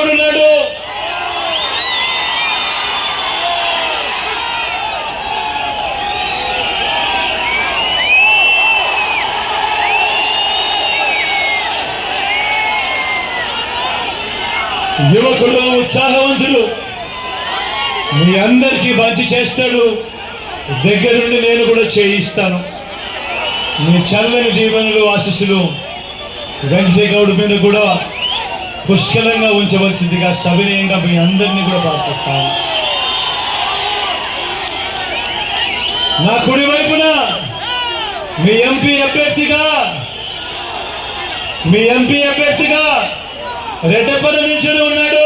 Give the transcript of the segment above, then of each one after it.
ఉన్నాడు. యువకులు ఉత్సాహవంతులు మీ అందరికీ మంచి చేస్తాడు. దగ్గరుండి నేను కూడా చేయిస్తాను. మీ చల్లని దీవెనలు వెంకటే గౌడు మీద కూడా పుష్కలంగా ఉంచవలసిందిగా సవినయంగా మీ అందరినీ కూడా ప్రార్థిస్తాను. నా కుడి వైపున మీ ఎంపీ అభ్యర్థిగా మీ ఎంపీ అభ్యర్థిగా రెడ్డప్పన నిల్చొని ఉన్నాడు.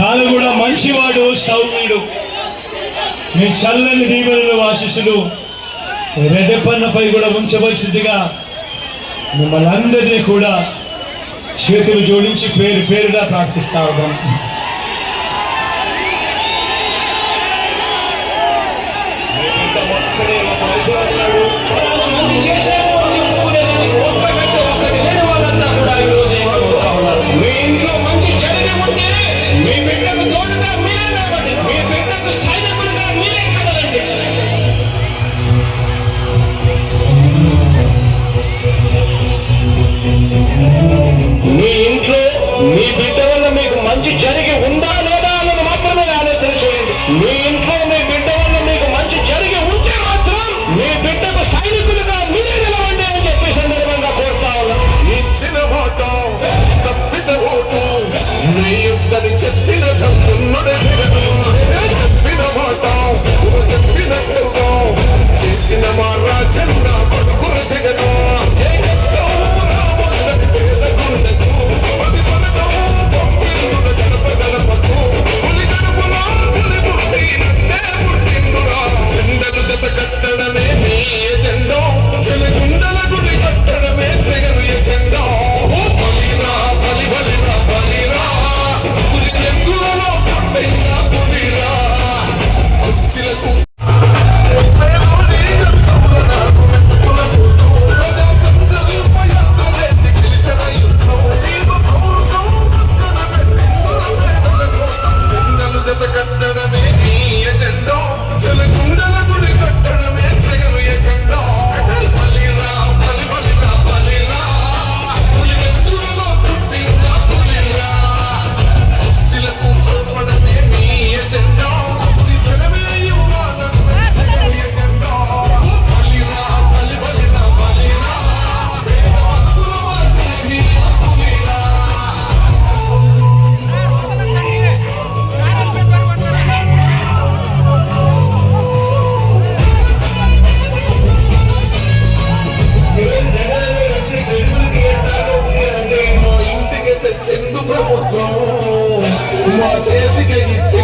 తాను కూడా మంచివాడు సౌమ్యుడు. మీ చల్లని దీవెనలు ఆశిస్సులు రెడ్డప్పన్నపై కూడా ఉంచవలసిందిగా మిమ్మల్ని అందరినీ కూడా చేతులు జోడించి పేరు పేరుగా ప్రార్థిస్తా ఉన్నాం. మంచి మీ బిడ్డ వల్ల మీకు మంచి జరిగి ఉంది. ప్రభుత్వం మా చేతికి ఇచ్చి